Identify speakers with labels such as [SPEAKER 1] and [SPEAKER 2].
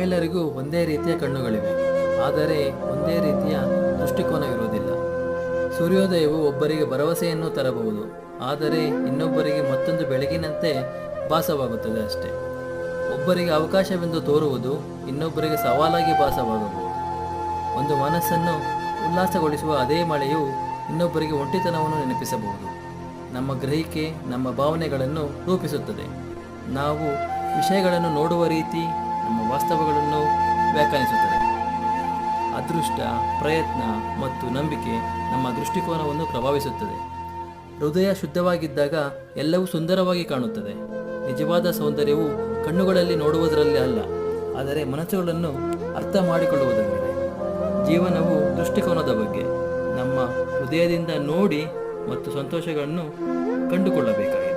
[SPEAKER 1] ನಮ್ಮೆಲ್ಲರಿಗೂ ಒಂದೇ ರೀತಿಯ ಕಣ್ಣುಗಳಿವೆ. ಆದರೆ ಒಂದೇ ರೀತಿಯ ದೃಷ್ಟಿಕೋನ ಇರುವುದಿಲ್ಲ. ಸೂರ್ಯೋದಯವು ಒಬ್ಬರಿಗೆ ಭರವಸೆಯನ್ನು ತರಬಹುದು. ಆದರೆ ಇನ್ನೊಬ್ಬರಿಗೆ ಮತ್ತೊಂದು ಬೆಳಗಿನಂತೆ ಭಾಸವಾಗುತ್ತದೆ ಅಷ್ಟೇ. ಒಬ್ಬರಿಗೆ ಅವಕಾಶವೆಂದು ತೋರುವುದು ಇನ್ನೊಬ್ಬರಿಗೆ ಸವಾಲಾಗಿ ಭಾಸವಾಗಬಹುದು. ಒಂದು ಮನಸ್ಸನ್ನು ಉಲ್ಲಾಸಗೊಳಿಸುವ ಅದೇ ಮಳೆಯು ಇನ್ನೊಬ್ಬರಿಗೆ ಒಂಟಿತನವನ್ನು ನೆನಪಿಸಬಹುದು. ನಮ್ಮ ಗ್ರಹಿಕೆ, ನಮ್ಮ ಭಾವನೆಗಳನ್ನು ರೂಪಿಸುತ್ತದೆ. ನಾವು ವಿಷಯಗಳನ್ನು ನೋಡುವ ರೀತಿ ನಮ್ಮ ವಾಸ್ತವಗಳನ್ನು ವ್ಯಾಖ್ಯಾನಿಸುತ್ತದೆ. ಅದೃಷ್ಟ, ಪ್ರಯತ್ನ ಮತ್ತು ನಂಬಿಕೆ ನಮ್ಮ ದೃಷ್ಟಿಕೋನವನ್ನು ಪ್ರಭಾವಿಸುತ್ತದೆ. ಹೃದಯ ಶುದ್ಧವಾಗಿದ್ದಾಗ ಎಲ್ಲವೂ ಸುಂದರವಾಗಿ ಕಾಣುತ್ತದೆ. ನಿಜವಾದ ಸೌಂದರ್ಯವು ಕಣ್ಣುಗಳಲ್ಲಿ ನೋಡುವುದರಲ್ಲಿ ಅಲ್ಲ, ಆದರೆ ಮನಸ್ಸುಗಳನ್ನು ಅರ್ಥ ಮಾಡಿಕೊಳ್ಳುವುದರಲ್ಲಿದೆ. ಜೀವನವು ದೃಷ್ಟಿಕೋನದ ಬಗ್ಗೆ, ನಮ್ಮ ಹೃದಯದಿಂದ ನೋಡಿ ಮತ್ತು ಸಂತೋಷಗಳನ್ನು ಕಂಡುಕೊಳ್ಳಬೇಕಾಗಿದೆ.